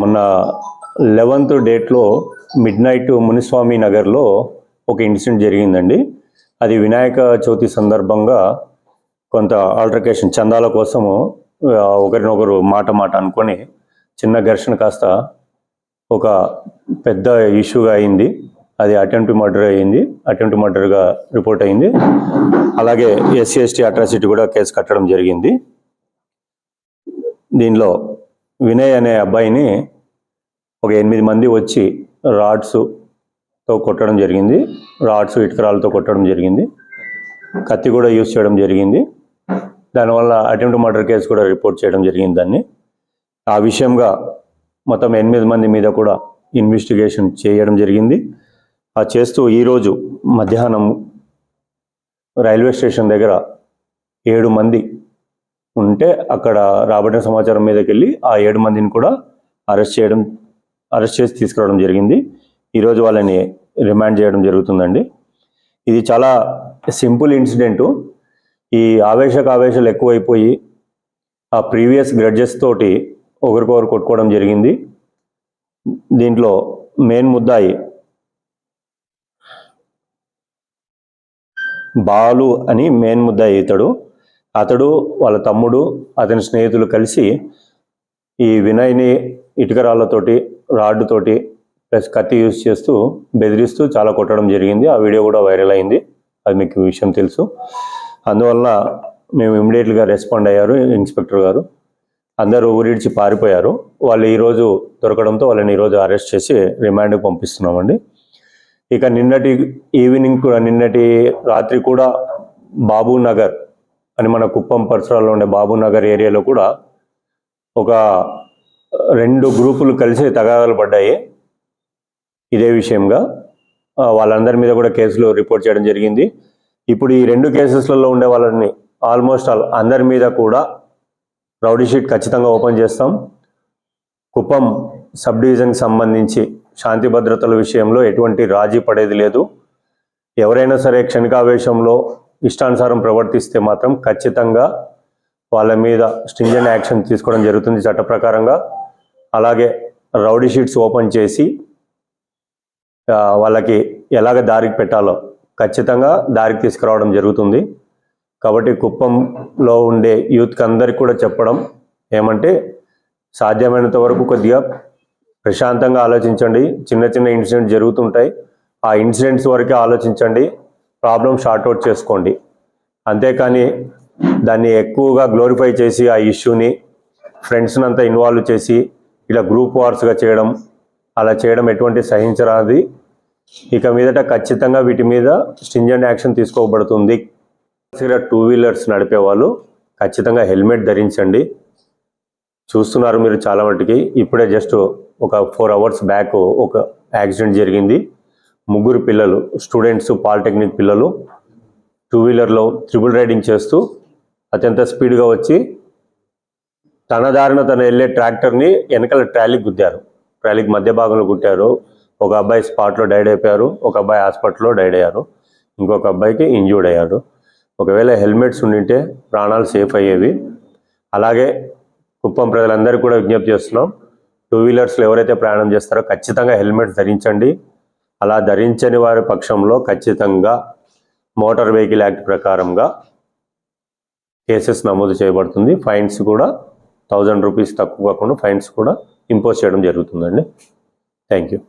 మొన్న లెవెన్త్ డేట్లో mid night Muniswamy నగర్లో ఒక ఇన్సిడెంట్ జరిగిందండి. అది వినాయక చవితి సందర్భంగా కొంత ఆల్టర్కేషన్ చందాల కోసము ఒకరినొకరు మాట మాట అనుకొని చిన్న ఘర్షణ కాస్త ఒక పెద్ద ఇష్యూగా అయింది. అది అటెంప్ట్ మర్డర్ అయింది. అటెంప్ట్ మర్డర్గా రిపోర్ట్ అయింది. అలాగే ఎస్సీ ఎస్టీ అట్రాసిటీ కూడా కేసు కట్టడం జరిగింది. దీనిలో వినయ్ అనే అబ్బాయిని ఒక ఎనిమిది మంది వచ్చి రాడ్స్తో కొట్టడం జరిగింది. రాడ్స్ ఇటుకరాలతో కొట్టడం జరిగింది. కత్తి కూడా యూజ్ చేయడం జరిగింది. దానివల్ల అటెంప్ట్ మర్డర్ కేసు కూడా రిపోర్ట్ చేయడం జరిగింది దాన్ని. ఆ విషయంగా మొత్తం ఎనిమిది మంది మీద కూడా ఇన్వెస్టిగేషన్ చేయడం జరిగింది. చేస్తూ ఈరోజు మధ్యాహ్నం రైల్వే స్టేషన్ దగ్గర ఏడు మంది ఉంటే అక్కడ రాబడిన సమాచారం మీదకి వెళ్ళి ఆ ఏడు మందిని కూడా అరెస్ట్ చేయడం అరెస్ట్ చేసి తీసుకురావడం జరిగింది. ఈరోజు వాళ్ళని రిమాండ్ చేయడం జరుగుతుందండి. ఇది చాలా సింపుల్ ఇన్సిడెంటు. ఈ ఆవేశక ఆవేశాలు ఎక్కువైపోయి ఆ ప్రీవియస్ గ్రడ్జెస్ తోటి ఒకరికొకరు కొట్టుకోవడం జరిగింది. దీంట్లో మెయిన్ ముద్దాయి బాలు అని మెయిన్ ముద్దాయి ఇతడు అతడు వాళ్ళ తమ్ముడు అతని స్నేహితులు కలిసి ఈ వినయ్ని ఇటుకరాళ్ళతోటి రాడ్డుతోటి ప్లస్ కత్తి యూజ్ చేస్తూ బెదిరిస్తూ చాలా కొట్టడం జరిగింది. ఆ వీడియో కూడా వైరల్ అయింది. అది మీకు విషయం తెలుసు. అందువల్ల మేము ఇమ్మీడియట్గా రెస్పాండ్ అయ్యారు ఇన్స్పెక్టర్ గారు. అందరూ ఊరిడిచి పారిపోయారు. వాళ్ళు ఈరోజు దొరకడంతో వాళ్ళని ఈరోజు అరెస్ట్ చేసి రిమాండ్కి పంపిస్తున్నామండి. ఇక నిన్నటి ఈవినింగ్ కూడా నిన్నటి రాత్రి కూడా బాబు నగర్ అని మన కుప్పం పరిసరాల్లో ఉండే బాబు నగర్ ఏరియాలో కూడా ఒక రెండు గ్రూపులు కలిసి తగాదాలు పడ్డాయి. ఇదే విషయంగా వాళ్ళందరి మీద కూడా కేసులు రిపోర్ట్ చేయడం జరిగింది. ఇప్పుడు ఈ రెండు కేసెస్లలో ఉండే వాళ్ళని ఆల్మోస్ట్ ఆల్ అందరి మీద కూడా రౌడీ షీట్ ఖచ్చితంగా ఓపెన్ చేస్తాం. కుప్పం సబ్ డివిజన్కి సంబంధించి శాంతి భద్రతల విషయంలో ఎటువంటి రాజీ పడేది లేదు. ఎవరైనా సరే క్షణికావేశంలో ఇష్టానుసారం ప్రవర్తిస్తే మాత్రం ఖచ్చితంగా వాళ్ళ మీద స్ట్రింజెంట్ యాక్షన్ తీసుకోవడం జరుగుతుంది చట్ట ప్రకారంగా. అలాగే రౌడీ షీట్స్ ఓపెన్ చేసి వాళ్ళకి ఎలాగ దారికి పెట్టాలో ఖచ్చితంగా దారికి తీసుకురావడం జరుగుతుంది. కాబట్టి కుప్పంలో ఉండే యూత్కి అందరికి కూడా చెప్పడం ఏమంటే సాధ్యమైనంత వరకు కొద్దిగా ప్రశాంతంగా ఆలోచించండి. చిన్న చిన్న ఇన్సిడెంట్ జరుగుతుంటాయి. ఆ ఇన్సిడెంట్స్ వరకే ఆలోచించండి. ప్రాబ్లం షార్ట్ అవుట్ చేసుకోండి. అంతేకాని దాన్ని ఎక్కువగా గ్లోరిఫై చేసి ఆ ఇష్యూని ఫ్రెండ్స్ని అంతా ఇన్వాల్వ్ చేసి ఇలా గ్రూప్ వార్స్గా చేయడం అలా చేయడం ఎటువంటి సహించరాది ఇక మీదట ఖచ్చితంగా వీటి మీద స్టింజెంట్ యాక్షన్ తీసుకోబడుతుంది. టూ వీలర్స్ నడిపే వాళ్ళు ఖచ్చితంగా హెల్మెట్ ధరించండి. చూస్తున్నారు మీరు చాలా మట్టుకి ఇప్పుడే జస్ట్ ఒక ఫోర్ అవర్స్ బ్యాక్ ఒక యాక్సిడెంట్ జరిగింది. ముగ్గురు పిల్లలు స్టూడెంట్స్ పాలిటెక్నిక్ పిల్లలు టూ వీలర్లో త్రిబుల్ రైడింగ్ చేస్తూ అత్యంత స్పీడ్గా వచ్చి తన దారిన తను వెళ్ళే ట్రాక్టర్ని వెనకాల ట్రాలీకి గుద్దారు. ట్రాలీకి మధ్య భాగంలో గుట్టారు. ఒక అబ్బాయి స్పాట్లో డైడ్ అయిపోయారు. ఒక అబ్బాయి హాస్పిటల్లో డైడ్ అయ్యారు. ఇంకొక అబ్బాయికి ఇంజ్యూర్డ్ అయ్యారు. ఒకవేళ హెల్మెట్స్ ఉండింటే ప్రాణాలు సేఫ్ అయ్యేవి. అలాగే కుప్పం ప్రజలందరికీ కూడా విజ్ఞప్తి చేస్తున్నాం. టూ వీలర్స్లో ఎవరైతే ప్రయాణం చేస్తారో ఖచ్చితంగా హెల్మెట్ ధరించండి. అలా ధరించని వారి పక్షంలో ఖచ్చితంగా మోటార్ వెహికల్ యాక్ట్ ప్రకారంగా కేసెస్ నమోదు చేయబడుతుంది. ఫైన్స్ కూడా థౌజండ్ రూపీస్ తక్కువ కాకుండా ఫైన్స్ కూడా ఇంపోజ్ చేయడం జరుగుతుందండి. Thank you.